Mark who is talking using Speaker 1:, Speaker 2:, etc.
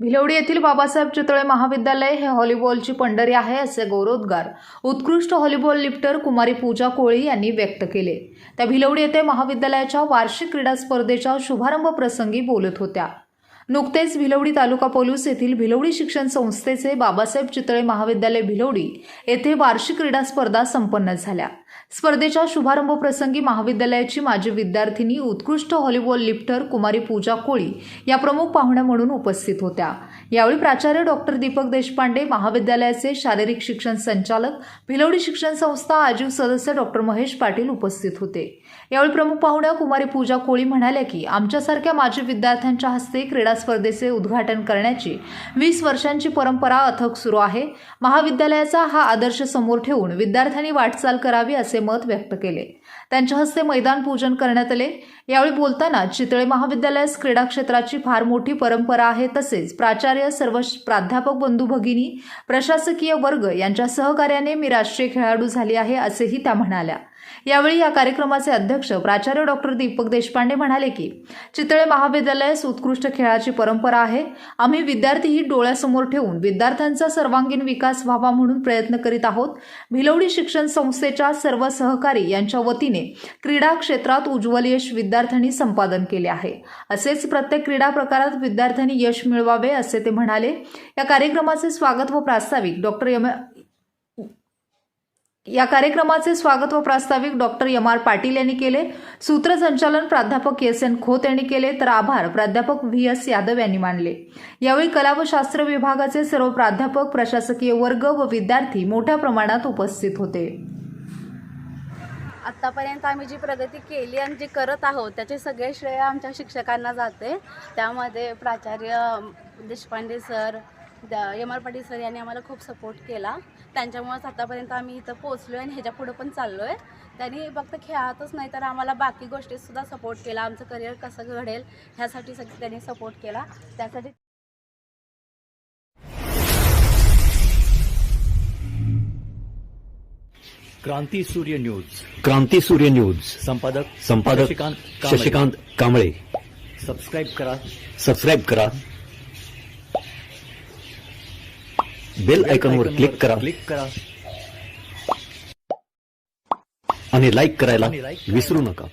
Speaker 1: भिलवडी येथील बाबासाहेब चितळे महाविद्यालय हे व्हॉलीबॉलची पंढरी आहे असे गौरवोद्गार उत्कृष्ट व्हॉलीबॉल लिफ्टर कुमारी पूजा कोळी यांनी व्यक्त केले. त्या भिलवडी येथे महाविद्यालयाच्या वार्षिक क्रीडा स्पर्धेच्या शुभारंभ प्रसंगी बोलत होत्या. नुकतेच भिलवडी तालुका पोलीस येथील भिलवडी शिक्षण संस्थेचे बाबासाहेब चितळे महाविद्यालय भिलवडी येथे वार्षिक क्रीडा स्पर्धा संपन्न झाल्या. स्पर्धेच्या शुभारंभ प्रसंगी महाविद्यालयाची माजी विद्यार्थिनी उत्कृष्ट व्हॉलीबॉल लिफ्टर कुमारी पूजा कोळी या प्रमुख पाहुण्या म्हणून उपस्थित होत्या. यावेळी प्राचार्य डॉक्टर दीपक देशपांडे महाविद्यालयाचे शारीरिक शिक्षण संचालक भिलवडी शिक्षण संस्था आजीव सदस्य डॉक्टर महेश पाटील उपस्थित होते. यावेळी प्रमुख पाहुण्या कुमारी पूजा कोळी म्हणाल्या की आमच्यासारख्या माजी विद्यार्थ्यांच्या हस्ते क्रीडा स्पर्धेचे उद्घाटन करण्याची वीस वर्षांची परंपरा अथक सुरू आहे. महाविद्यालयाचा हा आदर्श समोर ठेवून विद्यार्थ्यांनी वाटचाल करावी असे मत व्यक्त केले. त्यांच्या हस्ते मैदान पूजन करण्यात आले. यावेळी बोलताना चितळे महाविद्यालयास क्रीडा क्षेत्राची फार मोठी परंपरा आहे तसेच प्राचार्य सर्व प्राध्यापक बंधू भगिनी प्रशासकीय वर्ग यांच्या सहकार्याने मी राष्ट्रीय खेळाडू झाली आहे असेही त्या म्हणाल्या. यावेळी या कार्यक्रमाचे अध्यक्ष प्राचार्य डॉक्टर दीपक देशपांडे म्हणाले की चितळे महाविद्यालयास उत्कृष्ट खेळाची परंपरा आहे. आम्ही विद्यार्थीही डोळ्यासमोर ठेवून विद्यार्थ्यांचा सर्वांगीण विकास व्हावा म्हणून प्रयत्न करीत आहोत. भिलवडी शिक्षण संस्थेच्या सर्व सहकारी यांच्या वतीने क्रीडा क्षेत्रात उज्ज्वल यश विद्यार्थ्यांनी संपादन केले आहे. असेच प्रत्येक क्रीडा प्रकारात विद्यार्थ्यांनी यश मिळवावे असे ते म्हणाले. या कार्यक्रमाचे स्वागत व प्रास्ताविक डॉक्टर यम या कार्यक्रमाचे स्वागत व प्रास्ताविक डॉक्टर एम आर पाटील यांनी केले. सूत्रसंचालन प्राध्यापक एस एन खोत यांनी केले. तर आभार प्राध्यापक व्ही एस यादव यांनी मानले. यावेळी कला व शास्त्र विभागाचे सर्व प्राध्यापक प्रशासकीय वर्ग व विद्यार्थी मोठ्या प्रमाणात उपस्थित होते.
Speaker 2: आत्तापर्यंत आम्ही जी प्रगती केली आणि जी करत आहोत त्याचे सगळे श्रेय आमच्या शिक्षकांना जाते. त्यामध्ये प्राचार्य Deshpande sir M R Patil sir यांनी आम्हाला खूप सपोर्ट केला. त्यांच्यामुळेच आत्तापर्यंत आम्ही इथं पोचलो आहे आणि ह्याच्या पुढं पण चाललो आहे त्यांनी फक्त खेळातच नाही तर आम्हाला बाकी गोष्टीतसुद्धा सपोर्ट केला. आमचं करिअर कसं घडेल ह्यासाठी सगळं त्यांनी सपोर्ट केला. त्यासाठी
Speaker 3: क्रांती सूर्य न्यूज.
Speaker 4: क्रांती सूर्य न्यूज.
Speaker 3: संपादक
Speaker 4: संपादक
Speaker 3: शशिकांत कांबळे.
Speaker 4: शशिकांत कांबळे.
Speaker 3: सबस्क्राईब करा.
Speaker 4: सबस्क्राईब करा. बेल आयकॉनवर क्लिक करा.
Speaker 3: क्लिक करा.
Speaker 4: आणि लाईक करायला विसरू नका.